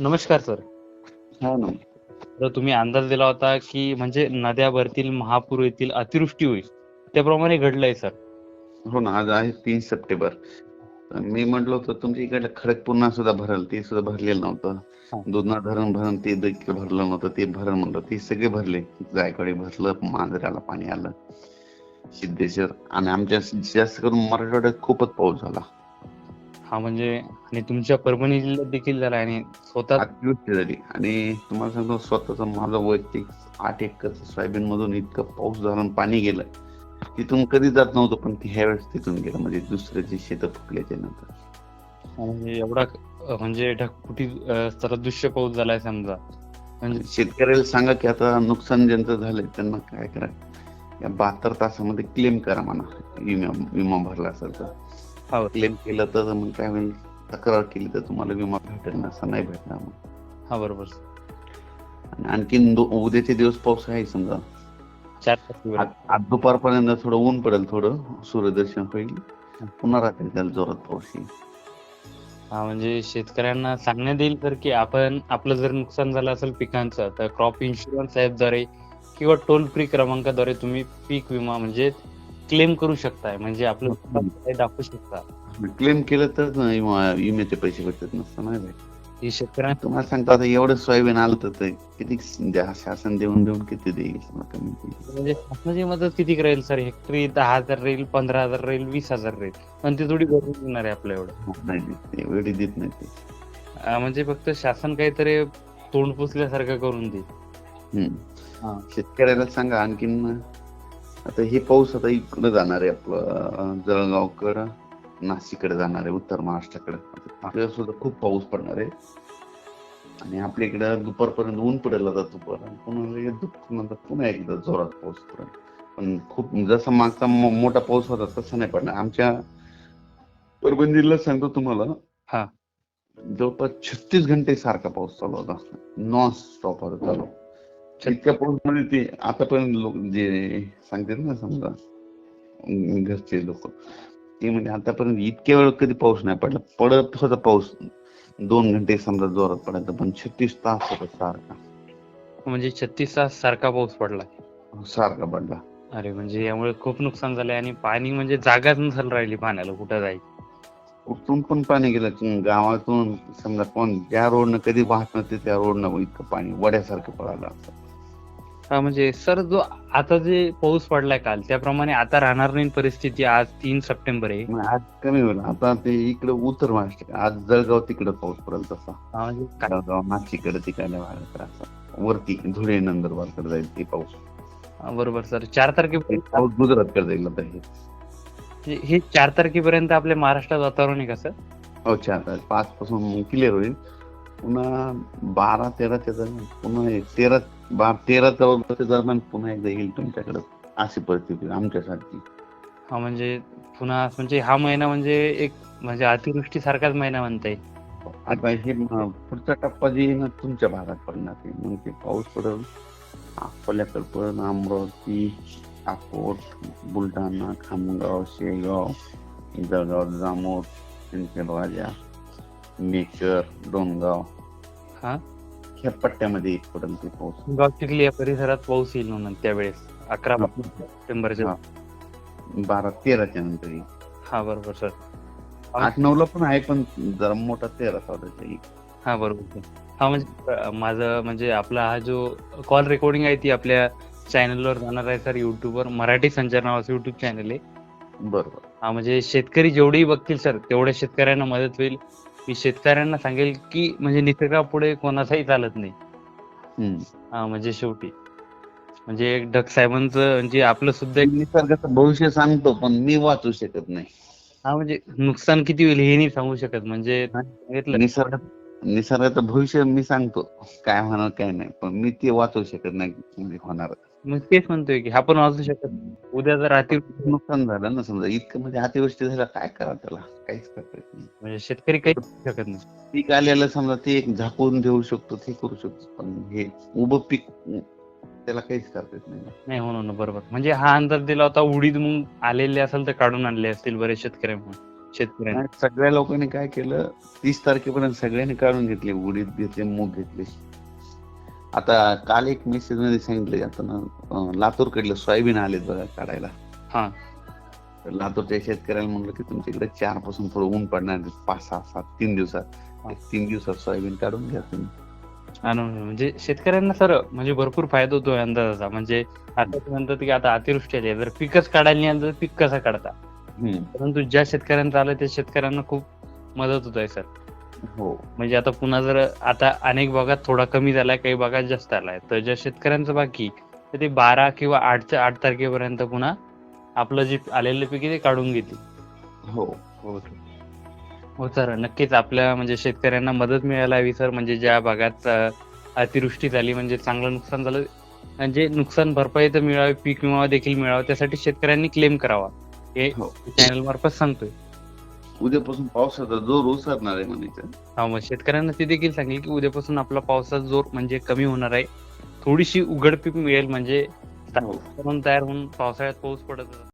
नमस्कार सर. हा ना. तर तुम्ही अंदाज दिला होता की म्हणजे नद्या भरतील महापूर येतील अतिवृष्टी होईल. त्याप्रमाणे घडलंय सर. हो ना आज आहे तीन सप्टेंबर. तर मी म्हटलं होतं तुमच्या इकडे खडकपूर्णा सुद्धा भरल ते सुद्धा भरलेलं हा. नव्हतं दुधना धरण भरण ते देखील भरलं नव्हतं ते भरण म्हणलं ते सगळे भरले. जायकडे भरलं मांजराला पाणी आलं. सिद्धेश्वर आणि आमच्या जास्त करून मराठवाड्यात खूपच पाऊस झाला. हा म्हणजे आणि तुमच्या परभणी जिल्ह्यात देखील झाला आणि स्वतः अतिवृष्टी झाली. आणि तुम्हाला सांगतो स्वतःच माझं वैयक्तिक आठ एकर सोयाबीन मधून इतकं पाऊस झाला पाणी गेलं. तिथून कधी जात नव्हतं पण ती ह्यावेळेस तिथून गेलं. म्हणजे दुसऱ्याची शेतं फुकल्याच्या नंतर. म्हणजे एवढा म्हणजे ढगफुटी अं, सदृश्य पाऊस झालाय समजा. म्हणजे शेतकऱ्याला सांगा की आता नुकसान ज्यांचं झालंय त्यांना काय करा. या बहात्तर तासामध्ये क्लेम करा म्हणा. विमा विमा भरला असेल तर. क्लेम केलं तर मग काय होईल? तक्रार केली तर तुम्हाला विमा भेटेल ना असं नाही भेटणार मग. हा बरोबर. आणि आणखीन दो- उद्याचे दिवस पाऊस आहे समजा. चार तारखेवर आज आज दुपारपर्यंत थोडं ऊन पडेल थोडं सूर्यदर्शन होईल. पुन्हा रात्री त्याला जोरात पाऊस येईल. हा म्हणजे शेतकऱ्यांना सांगण्यात येईल तर की आपण आपलं जर नुकसान झालं असेल पिकांचं तर क्रॉप इन्शुरन्स ॲपद्वारे किंवा टोल फ्री क्रमांकाद्वारे तुम्ही पीक विमा म्हणजे क्लेम करू शकताय. म्हणजे आपलं दाखवू शकता. क्लेम केलं तर विमा- विम्याचे पैसे भेटत. नसतं नाही. शेतकऱ्यांना तुम्हाला सांगतो आता एवढं सोयाबीन आलं तर किती शासन देऊन देऊन किती देईल? देईल. म्हणजे शासनाची मदत किती राहील सर? हेक्टरी दहा हजार राहील पंधरा हजार राहील वीस हजार राहील. पण ते थोडी भरून येणार आहे आपल्या एवढं. नाही एवढी देत नाही ते. म्हणजे फक्त शासन काहीतरी तोंड पुसल्यासारखं करून दे हम्म. हा. शेतकऱ्याला सांगा आणखीन आता हे पाऊस आता इकडे जाणार आहे आपलं अं, जळगावकडं नाशिककडे जाणार आहे उत्तर महाराष्ट्राकडे. तिकडे सुद्धा खूप पाऊस पडणार आहे. आणि आपल्या इकडं दुपारपर्यंत ऊन पडेल आता पुन्हा पुन्हा एकदा जोरात पाऊस पडेल. पण खूप जसा मागचा मो- मोठा पाऊस होता तसा नाही पडणार. आमच्या परभणी जिल्ह्यात सांगतो तुम्हाला हा. जवळपास छत्तीस घंटे सारखा पाऊस चालू होता. नॉन स्टॉप होता चालू. इतक्या पाऊसमध्ये ते आतापर्यंत लोक जे सांगतात ना समजा घरचे लोक ते म्हणजे आतापर्यंत इतक्या वेळ कधी पाऊस नाही पडला. पडत होता पाऊस दोन घंटे समजा जोरात पडायचा पण छत्तीस तास होता सारखा. म्हणजे छत्तीस तास सारखा पाऊस पडला. सारखा पडला. अरे म्हणजे यामुळे खूप नुकसान झालंय आणि पाणी म्हणजे जागाच नसेल राहिली पाण्याला कुठं जायची कुठून पण पाणी गेलं गावातून समजा कोण ज्या रोडनं कधी वाहत नव्हते त्या रोडनं इतकं पाणी वड्यासारखं पडायला लागतं. म्हणजे सर जो आता जे पाऊस पडलाय काल त्याप्रमाणे आता राहणार नाही परिस्थिती आज तीन सप्टेंबर आहे. आज कमी होईल. आता ते इकडे उत्तर महाराष्ट्र आज जळगाव तिकडे पाऊस पडेल तसा. म्हणजे काय- जळगाव नाशिककडे तिकडे वरती धुळे नंदुरबारकडे जाईल ते पाऊस. बरोबर सर. चार तारखेपर्यंत पाऊस गुजरातकडे जाईल आता हे. चार तारखेपर्यंत आपल्या महाराष्ट्रात वातावरण आहे का सर? हो चार तारीख पाच पासून क्लिअर होईल. पुन्हा बारा तेराच्या दरम्यान पुन्हा एक तेरा बारा तेरा चौदाच्या दरम्यान पुन्हा एकदा येईल तुमच्याकडे अशी परिस्थिती आमच्यासारखी. हा म्हणजे पुन्हा म्हणजे हा महिना म्हणजे एक म्हणजे अतिवृष्टी सारखाच महिना म्हणता येईल आता हे पुढचा टप्पा जे ना तुमच्या भागात पडणार ते मग ते पाऊस पडेल अकोल्याकडे पडेल अमरावती अकोट बुलढाणा खामगाव शेगाव जळगाव जामोद चिंचणराजा मेकर डोणगाव हा? ह्या पट्ट्यामध्ये एक पडेल ते पाऊस गाव चिखली या परिसरात पाऊस येईल म्हणून त्यावेळेस अकरा सप्टेंबरच्या. बारा तेराच्या नंतर येईल. हा बरोबर सर. आठ नऊला पण आहे पण जरा मोठा तेरा चौदाचा येईल. हा बरोबर हा म्हणजे माझं म्हणजे आपला हा जो कॉल रेकॉर्डिंग आहे ती आपल्या चॅनलवर जाणार आहे सर युट्यूबवर मराठी संचार नावाचं युट्यूब चॅनल आहे. बरोबर. हा म्हणजे शेतकरी जेवढेही बघतील सर तेवढ्या शेतकऱ्यांना मदत होईल. मी शेतकऱ्यांना सांगेल की म्हणजे निसर्गापुढे कोणाचाही चालत नाही. हा म्हणजे शेवटी. म्हणजे एक ढग साहेबांचं म्हणजे आपलं सुद्धा एक निसर्गाचं भविष्य सांगतो पण मी वाचू शकत नाही. हा म्हणजे नुकसान किती होईल हे नाही सांगू शकत म्हणजे सांगितलं. निसर्गात निसर्गाचं भविष्य मी सांगतो काय होणार काय नाही पण मी ते वाचवू शकत नाही म्हणजे होणार. मग तेच म्हणतोय की आपण वाचू शकत नाही. उद्या जर अति नुकसान झालं ना समजा इतकं म्हणजे अतिवृष्टी झालं काय करा त्याला? काहीच करता येत नाही. म्हणजे शेतकरी काही करू शकत नाही. पीक आलेलं समजा ते एक झाकून देऊ शकतो ते करू शकतो. पण हे उभं पीक त्याला काहीच करता येत नाही. नाही हो ना बरोबर. म्हणजे हा अंदाज दिला होता उडीद मग आलेले असेल तर काढून आणले असतील बरेच शेतकऱ्यांमुळे शेतकऱ्यांनी. सगळ्या लोकांनी काय केलं तीस तारखेपर्यंत सगळ्यांनी काढून घेतले उडीद घेतले मूग घेतले. आता काल एक मेसेजमध्ये सांगितले आता ना लातूरकडले सोयाबीन आलेत बघा काढायला. हा. तर लातूरच्या शेतकऱ्याला म्हणलं की तुमच्याकडे चारपासून थोडं ऊन पडणार. पाच सहा सात तीन दिवसात. तीन दिवसात सोयाबीन काढून घ्या तुम्ही. म्हणजे शेतकऱ्यांना सर म्हणजे भरपूर फायदा होतो अंदाजाचा. म्हणजे आता म्हणतात की आता अतिवृष्टी आली जर पिकच काढायला नाही तर पीक कसं काढता. परंतु ज्या शेतकऱ्यांचं आलं त्या शेतकऱ्यांना खूप मदत होत आहे सर. हो. म्हणजे आता पुन्हा जर आता अनेक भागात थोडा कमी झालाय काही भागात जास्त आलाय. तर ज्या शेतकऱ्यांचं बाकी तर ते बारा किंवा आठच्या आठ तारखेपर्यंत पुन्हा आपलं जे आलेलं पीक आहे ते काढून घेतील. हो. हो सर. नक्कीच आपल्या म्हणजे शेतकऱ्यांना मदत मिळायला हवी सर. म्हणजे ज्या भागात अतिवृष्टी झाली म्हणजे चांगलं नुकसान झालं म्हणजे नुकसान भरपाई तर मिळावी पीक विमा देखील मिळावा त्यासाठी शेतकऱ्यांनी क्लेम करावा. हे हो. चॅनल मार्फत सांगतोय. उद्यापासून पावसाचा जोर ओसरणार आहे म्हणायचं हा मग शेतकऱ्यांना ते देखील सांगेल की उद्यापासून आपला पावसाचा जोर म्हणजे कमी होणार आहे. थोडीशी उघडपीक मिळेल म्हणजे हो. तयार होऊन पावसाळ्यात पाऊस पडत